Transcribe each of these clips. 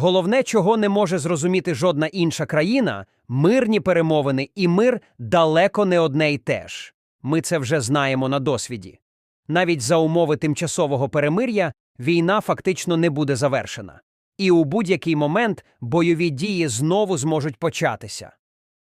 Головне, чого не може зрозуміти жодна інша країна мирні перемовини і мир далеко не одне й те ж. Ми це вже знаємо на досвіді. Навіть за умови тимчасового перемир'я війна фактично не буде завершена. І у будь-який момент бойові дії знову зможуть початися.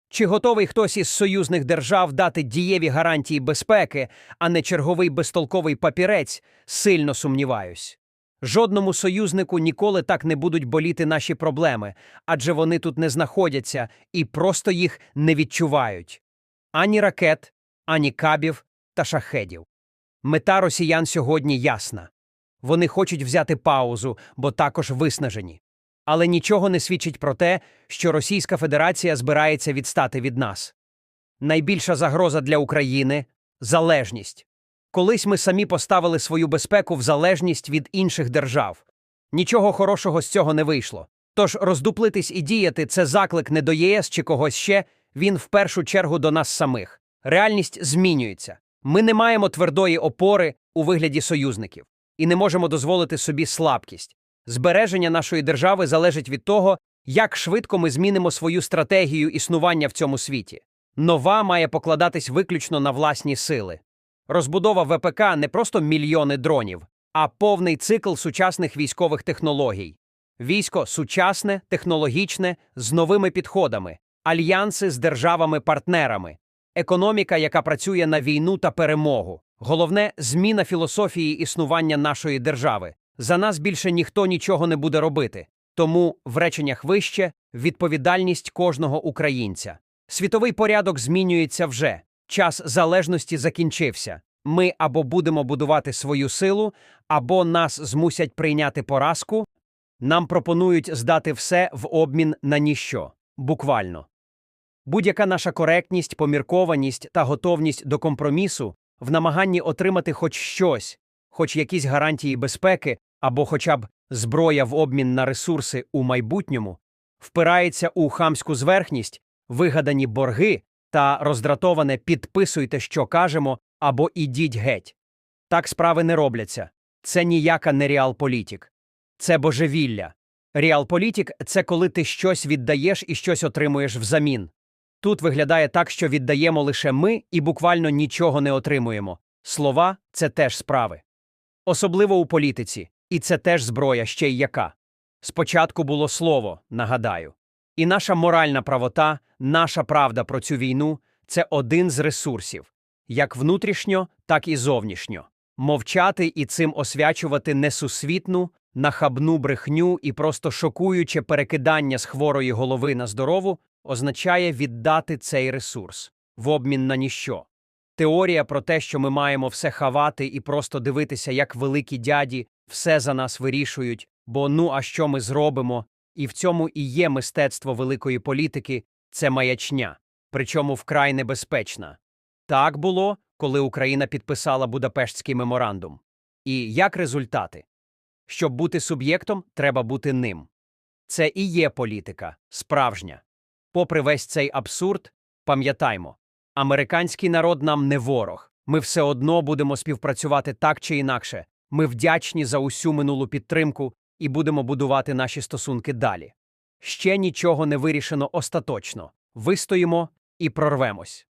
Чи готовий хтось із союзних держав дати дієві гарантії безпеки, а не черговий безтолковий папірець, сильно сумніваюсь. Жодному союзнику ніколи так не будуть боліти наші проблеми, адже вони тут не знаходяться і просто їх не відчувають ані ракет, ані кабів та шахедів. Мета росіян сьогодні ясна. Вони хочуть взяти паузу, бо також виснажені. Але нічого не свідчить про те, що Російська Федерація збирається відстати від нас. Найбільша загроза для України залежність. Колись ми самі поставили свою безпеку в залежність від інших держав. Нічого хорошого з цього не вийшло. Тож роздуплитись і діяти це заклик не до ЄС чи когось ще, він в першу чергу до нас самих. Реальність змінюється. Ми не маємо твердої опори у вигляді союзників і не можемо дозволити собі слабкість. Збереження нашої держави залежить від того, як швидко ми змінимо свою стратегію існування в цьому світі. Нова має покладатись виключно на власні сили. Розбудова ВПК не просто мільйони дронів, а повний цикл сучасних військових технологій. Військо сучасне, технологічне, з новими підходами, альянси з державами-партнерами, економіка, яка працює на війну та перемогу. Головне зміна філософії існування нашої держави. За нас більше ніхто нічого не буде робити. Тому в реченнях вище відповідальність кожного українця. Світовий порядок змінюється вже. Час залежності закінчився. Ми або будемо будувати свою силу, або нас змусять прийняти поразку. Нам пропонують здати все в обмін на ніщо. Буквально. Будь-яка наша коректність, поміркованість та готовність до компромісу в намаганні отримати хоч щось, хоч якісь гарантії безпеки або хоча б зброя в обмін на ресурси у майбутньому, впирається у хамську зверхність, вигадані борги та роздратоване підписуйте, що кажемо, або ідіть геть. Так справи не робляться. Це ніяка не реалполітік. Це божевілля. Реалполітік – це коли ти щось віддаєш і щось отримуєш взамін. Тут виглядає так, що віддаємо лише ми і буквально нічого не отримуємо. Слова це теж справи. Особливо у політиці, і це теж зброя ще й яка. Спочатку було слово, нагадаю. І наша моральна правота, наша правда про цю війну це один з ресурсів, як внутрішньо, так і зовнішньо. Мовчати і цим освячувати несусвітну, нахабну брехню і просто шокуюче перекидання з хворої голови на здорову означає віддати цей ресурс в обмін на ніщо. Теорія про те, що ми маємо все хавати і просто дивитися, як великі дяді все за нас вирішують, бо ну а що ми зробимо, і в цьому і є мистецтво великої політики це маячня, причому вкрай небезпечна. Так було, коли Україна підписала Будапештський меморандум. І як результати? Щоб бути суб'єктом, треба бути ним. Це і є політика, справжня. Попри весь цей абсурд, пам'ятаймо, американський народ нам не ворог. Ми все одно будемо співпрацювати так чи інакше. Ми вдячні за усю минулу підтримку і будемо будувати наші стосунки далі. Ще нічого не вирішено остаточно. Вистоїмо і прорвемось.